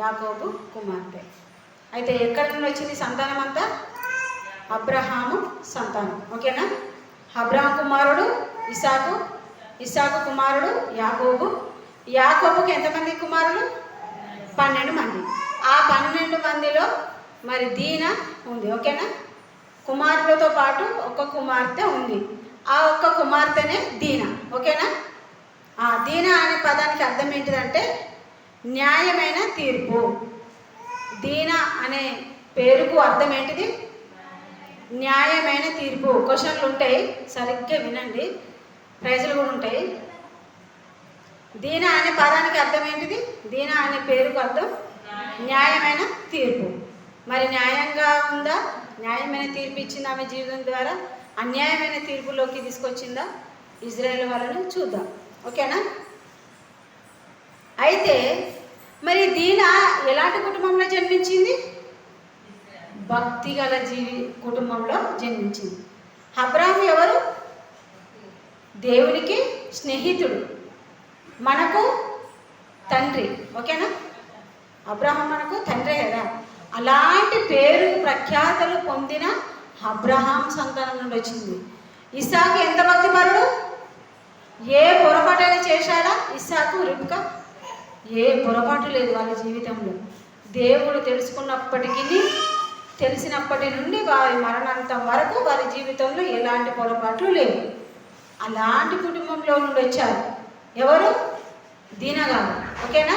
యాకోబు కుమార్తె. అయితే ఎక్కడి నుండి వచ్చింది సంతానం అంతా? అబ్రహాము సంతానం. ఓకేనా? అబ్రహాం కుమారుడు ఇసాకు ఇసాకు కుమారుడు యాకోబు. యాకోబుకి ఎంతమంది కుమారులు? పన్నెండు మంది. ఆ పన్నెండు మందిలో మరి దీన ఉంది. ఓకేనా? కుమారులతో పాటు ఒక కుమార్తె ఉంది. ఆ ఒక్క కుమార్తెనే దీన. ఓకేనా? ఆ దీన అనే పదానికి అర్థం ఏంటిదంటే న్యాయమైన తీర్పు. దీన అనే పేరుకు అర్థం ఏంటిది? న్యాయమైన తీర్పు. క్వశ్చన్లు ఉంటాయి. సరిగ్గా వినండి. ప్రైజులు కూడా ఉంటాయి. దీన అనే పదానికి అర్థం ఏంటిది? దీన అనే పేరుకు అర్థం న్యాయమైన తీర్పు. మరి న్యాయంగా ఉందా? న్యాయమైన తీర్పు ఇచ్చింది ఆమె జీవితం ద్వారా? అన్యాయమైన తీర్పులోకి తీసుకొచ్చిందా? ఇజ్రాయెల్ వాళ్ళని చూద్దాం. ఓకేనా? అయితే మరి దీన ఎలాంటి కుటుంబంలో జన్మించింది? భక్తి గల జీవి కుటుంబంలో జన్మించింది. అబ్రాహం ఎవరు? దేవునికి స్నేహితుడు. మనకు తండ్రి. ఓకేనా? అబ్రహం మనకు తండ్రే కదా? అలాంటి పేరు ప్రఖ్యాతలు పొందిన అబ్రహాం సంతానం నుండి వచ్చింది. ఇసాకు ఎంత భక్తిపరుడు? ఏ పొరపాటైనా చేశాడా? ఇసాకు రిబ్కా? ఏ పొరపాటు లేదు వాళ్ళ జీవితంలో. దేవుడు తెలుసుకున్నప్పటికీ తెలిసినప్పటి నుండి వారి మరణాంతం వరకు వారి జీవితంలో ఎలాంటి పొరపాట్లు లేవు. అలాంటి కుటుంబంలో నుండి వచ్చారు. ఎవరు? దీనగారు ఓకేనా?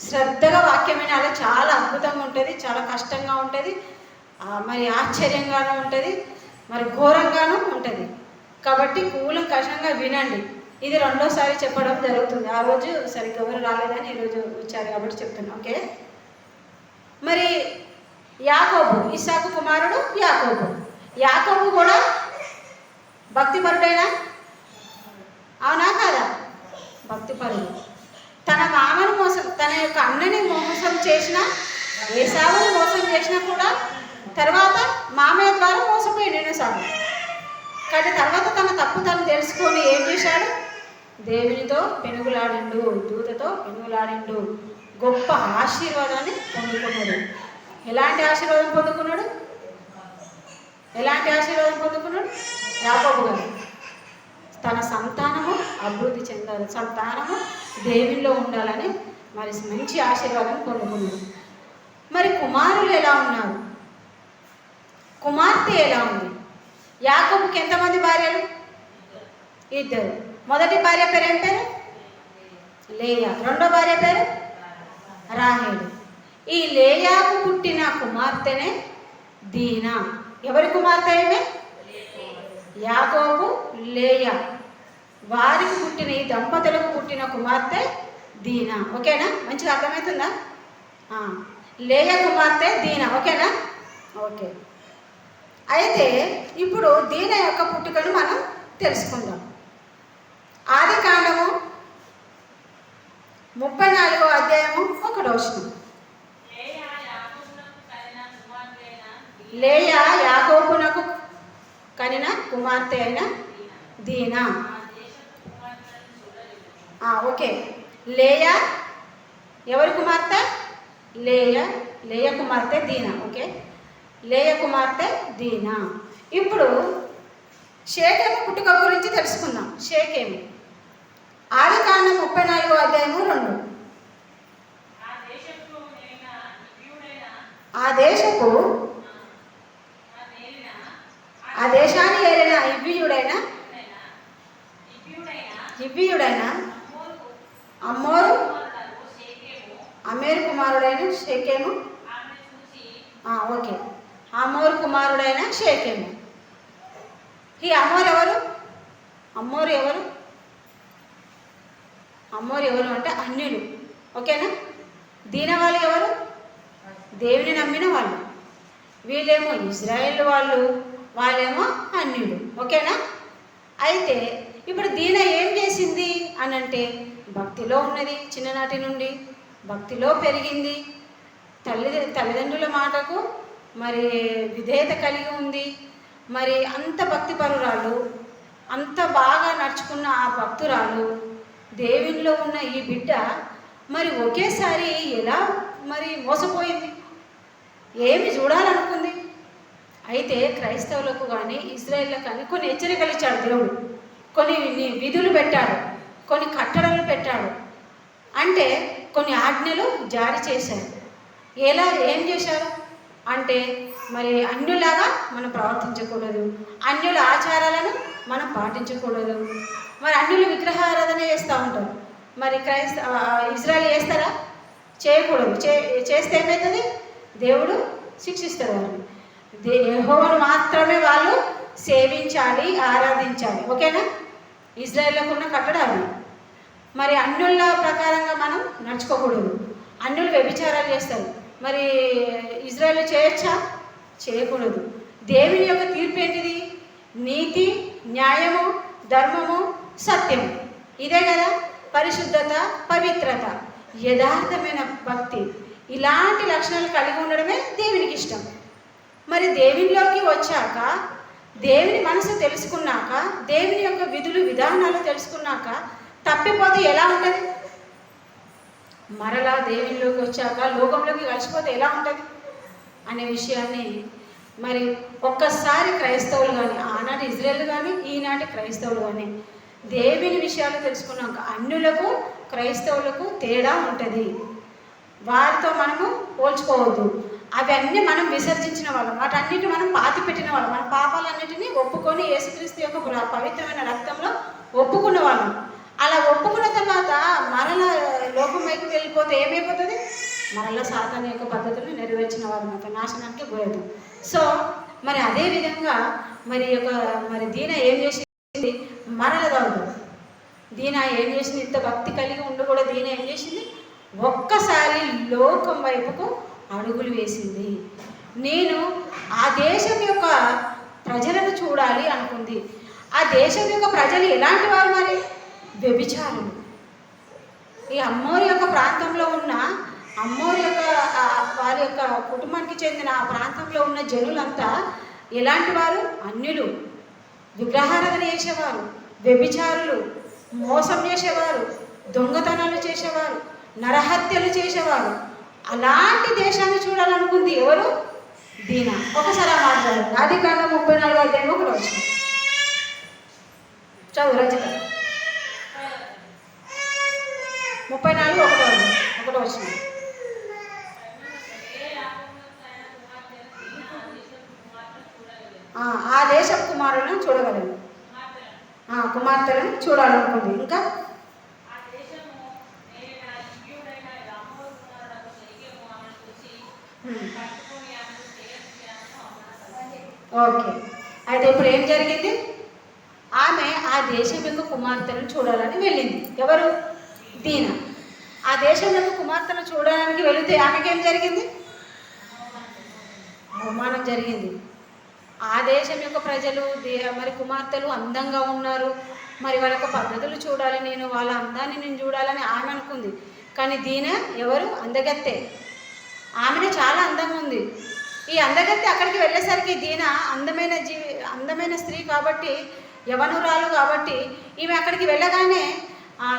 శ్రద్ధగా వాక్యం వినాలి. చాలా అద్భుతంగా ఉంటుంది చాలా కష్టంగా ఉంటుంది మరి ఆశ్చర్యంగానూ ఉంటుంది మరి ఘోరంగానూ ఉంటుంది. కాబట్టి కూలంకషంగా వినండి. ఇది రెండోసారి చెప్పడం జరుగుతుంది. ఆ రోజు సరిగ్గా ఎవరు రాలేదని ఈరోజు వచ్చారు కాబట్టి చెప్తున్నా ఓకే? మరి యాకోబు ఇసాకు కుమారుడు యాకోబు. యాకోబు కూడా భక్తిపరుడైనా? అవునా కాదా? భక్తిపరుడు. తన మామను మోసం తన యొక్క అన్నని మోసం చేసిన ఏసావుని మోసం చేసినా కూడా తర్వాత మామయ్య ద్వారా మోసపోయాడు సాగు కానీ తర్వాత తన తప్పు తను తెలుసుకొని ఏం చేశాడు? దేవునితో పెనుగులాడిండు దూతతో పెనుగులాడిండు. గొప్ప ఆశీర్వాదాన్ని పొందుకున్నాడు. ఎలాంటి ఆశీర్వాదం పొందుకున్నాడు? ఎలాంటి ఆశీర్వాదం పొందుకున్నాడు? యాకోబు గారు. తన సంతానము అభివృద్ధి చెందాలి సంతానము దేవునిలో ఉండాలని మరి మంచి ఆశీర్వాదం పొందుకున్నాడు. మరి కుమారులు ఎలా ఉన్నారు? కుమార్తె ఎలా ఉంది? యాకోబుకి ఎంతమంది భార్యలు? ఇద్దరు. మొదటి భార్య పేరు ఏం పేరు? లేయా. రెండో భార్య పేరు? రాహేలు. ఈ లేయాకు పుట్టిన కుమార్తెనే దీనా. ఎవరి కుమార్తె ఏమే యాకోబు లేయా. వారికి పుట్టిన ఈ దంపతులకు పుట్టిన కుమార్తె దీనా. ఓకేనా? మంచిగా అర్థమవుతుందా? లేయ కుమార్తె దీనా. ఓకేనా? ఓకే. అయితే ఇప్పుడు దీన యొక్క పుట్టుకను మనం తెలుసుకుందాం. ఆది కాండము ముప్పై నాలుగో అధ్యాయము ఒక రోజు లేయా యాకోబునకు కనిన కుమార్తె అయిన దీనా. ఆ, ఓకే. లేయా ఎవరి కుమార్తె? లేయ లేయ కుమార్తె దీనా ఓకే. లేయ కుమార్తె దీనా. ఇప్పుడు షేకేము పుట్టుక గురించి తెలుసుకుందాం. షేకేము. ఆది కాండం ముప్పై నాలుగో అధ్యాయము రెండు. ఆ దేశపు ఆ దేశాన్ని ఏలిన ఇవ్వియుడైన ఇవ్వియుడైన అమ్మోరు. అమేరు కుమారుడైన షేకేము? ఓకే. అమ్మోరు కుమారుడైన షేకేము. ఈ అమ్మోరు ఎవరు? అమ్మోరు ఎవరు? అమ్మోరు ఎవరు అంటే అన్యులు. ఓకేనా? దీన వాళ్ళు ఎవరు? దేవుని నమ్మిన వాళ్ళు. వీళ్ళేమో ఇజ్రాయెల్ వాళ్ళు వాళ్ళేమో అన్యులు. ఓకేనా? అయితే ఇప్పుడు దీన ఏం చేసింది అని అంటే భక్తిలో ఉన్నది చిన్ననాటి నుండి. భక్తిలో పెరిగింది. తల్లి తల్లిదండ్రుల మాటకు మరి విధేయత కలిగి ఉంది. మరి అంత భక్తిపరురాలు అంత బాగా నడుచుకున్న ఆ భక్తురాలు దేవునిలో ఉన్న ఈ బిడ్డ మరి ఒకేసారి ఎలా మరి మోసపోయింది? ఏమి చూడాలనుకుంది? అయితే క్రైస్తవులకు కానీ ఇజ్రాయేళ్ళకు కానీ కొన్ని హెచ్చరికలు ఇచ్చాడు దేవుడు. కొన్ని విధులు పెట్టాడు. కొన్ని కట్టడలు పెట్టాడు. అంటే కొన్ని ఆజ్ఞలు జారీ చేశారు ఎలా ఏం చేశారు? అంటే మరి అన్యులాగా మనం ప్రవర్తించకూడదు. అన్యుల ఆచారాలను మనం పాటించకూడదు. మరి అన్యులు విగ్రహారాధన చేస్తూ ఉంటారు. మరి క్రైస్త ఇజ్రాయల్ చేస్తారా? చేయకూడదు. చే చేస్తే ఏమవుతుంది దేవుడు శిక్షిస్తారు వాళ్ళు దే మాత్రమే వాళ్ళు సేవించాలి ఆరాధించాలి. ఓకేనా? ఇజ్రాయెల్లకు ఉన్న కట్టడాలు. మరి అన్యుల ప్రకారంగా మనం నడుచుకోకూడదు. అన్యులు వ్యభిచారాలు చేస్తారు. మరి ఇజ్రాయెల్ చేయొచ్చా? చేయకూడదు. దేవుని యొక్క తీర్పు ఏంటిది? నీతి న్యాయము ధర్మము సత్యము. ఇదే కదా? పరిశుద్ధత పవిత్రత. యథార్థమైన భక్తి. ఇలాంటి లక్షణాలు కలిగి ఉండడమే దేవునికి ఇష్టం. మరి దేవునిలోకి వచ్చాక దేవుని మనసు తెలుసుకున్నాక దేవుని యొక్క విధులు విధానాలు తెలుసుకున్నాక తప్పిపోతే ఎలా ఉంటుంది? మరలా దేవునిలోకి వచ్చాక లోకంలోకి కలిసిపోతే ఎలా ఉంటుంది? అనే విషయాన్ని మరి ఒక్కసారి క్రైస్తవులు కానీ ఆనాటి ఇజ్రాయల్ కానీ ఈనాటి క్రైస్తవులు కానీ దేవుని విషయాలు తెలుసుకున్నాక అన్యులకు క్రైస్తవులకు తేడా ఉంటుంది. వారితో మనము పోల్చుకోవద్దు. అవన్నీ మనం విసర్జించిన వాళ్ళం. వాటన్నిటి మనం పాతి పెట్టిన వాళ్ళం. మన పాపాలన్నిటినీ ఒప్పుకొని యేసుక్రీస్తు యొక్క పవిత్రమైన రక్తంలో ఒప్పుకున్న వాళ్ళం. అలా ఒప్పుకున్న తర్వాత మరల లోకంలోకి వెళ్ళిపోతే ఏమైపోతుంది? మనలో సాతాన్ యొక్క పద్ధతులు నెరవేర్చిన వారు మాత్రం నాశనానికి పోయేది. సో మరి అదే విధంగా మరి యొక్క మరి దీన ఏం చేసింది? మరల దాదు దీన ఏం చేసింది? ఇంత భక్తి కలిగి ఉండి కూడా దీన ఏం చేసింది? ఒక్కసారి లోకం వైపుకు అడుగులు వేసింది. నేను ఆ దేశం యొక్క ప్రజలను చూడాలి అనుకుంది. ఆ దేశం యొక్క ప్రజలు ఎలాంటి వారు మరి? వ్యభిచారులు. ఈ అమ్మోరి యొక్క ప్రాంతంలో ఉన్న అమ్మోరి యొక్క ఆ వారి యొక్క కుటుంబానికి చెందిన ఆ ప్రాంతంలో ఉన్న జనులంతా ఎలాంటి వారు? అన్యులు. విగ్రహారాధన చేసేవారు వ్యభిచారులు మోసం చేసేవారు దొంగతనాలు చేసేవారు నరహత్యలు చేసేవారు. అలాంటి దేశాన్ని చూడాలనుకుంది ఎవరు? దీన. ఒకసారి ఆ మాట్లాడారు ఆది కాండం ముప్పై నాలుగు అధ్యాయం ఒకటి వచ్చింది. చదువు రచిత ముప్పై నాలుగు ఒకటో ఒకటో వచ్చింది. ఆ, దేశ కుమారులను చూడగలను. ఆ, కుమార్తెలను చూడాలనుకుంది. ఇంకా? హ్మ్. ఓకే. అయితే ఇప్పుడు ఏం జరిగింది? ఆమె ఆ దేశం యొక్క కుమార్తెను చూడాలని వెళ్ళింది. ఎవరు? దీన. ఆ దేశం యొక్క కుమార్తెను చూడడానికి వెళితే ఆమెకి ఏం జరిగింది అవమానం జరిగింది. ఆ దేశం యొక్క ప్రజలు దే- మరి కుమార్తెలు అందంగా ఉన్నారు. మరి వాళ్ళ యొక్క పద్ధతులు చూడాలి నేను వాళ్ళ అందాన్ని నేను చూడాలని ఆమె అనుకుంది. కానీ దీన ఎవరు? అందగత్తే. ఆమెనే చాలా అందంగా ఉంది. ఈ అందగత్తె అక్కడికి వెళ్ళేసరికి దీన అందమైన జీవి అందమైన స్త్రీ కాబట్టి యవనురాలు కాబట్టి ఈమె అక్కడికి వెళ్ళగానే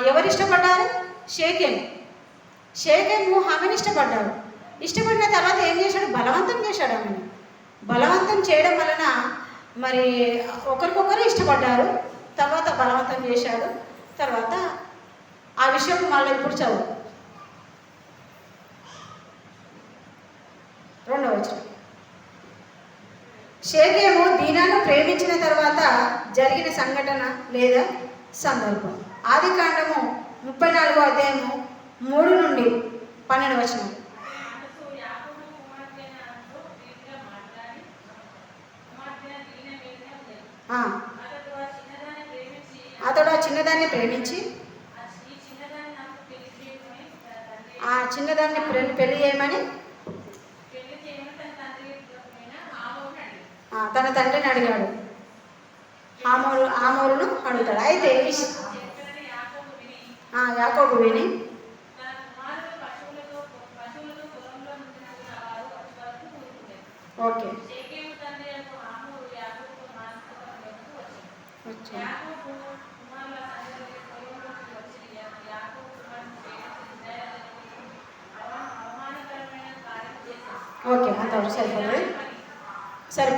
ఎవరు ఇష్టపడ్డారు షేకెన్ షేకెన్ ఆమెను ఇష్టపడ్డాడు. ఇష్టపడిన తర్వాత ఏం చేశాడు? బలవంతం చేశాడు ఆమెను. బలవంతం చేయడం వలన మరి ఒకరికొకరు ఇష్టపడ్డారు తర్వాత బలవంతం చేశాడు తర్వాత ఆ విషయం మళ్ళీ ఇప్పుడు చదువు. రెండవ వచనం. షేకేము దీనాను ప్రేమించిన తర్వాత జరిగిన సంఘటన లేదా సందర్భం. ఆది కాండము ముప్పై నాలుగో అధ్యాయము మూడు నుండి పన్నెండు వచనం. అతడు ఆ చిన్నదాన్ని ప్రేమించి ఆ చిన్నదాన్ని పెళ్ళి చేయమని తన తండ్రిని అడిగాడు. ఆమోరు ఆమోరును అడుగుతాడు. అయితే యాకోబు విని ఓకే. अच्छा ಓಕೆ ಮಾತಾಡೋದು ಸರಿ ಸರಿ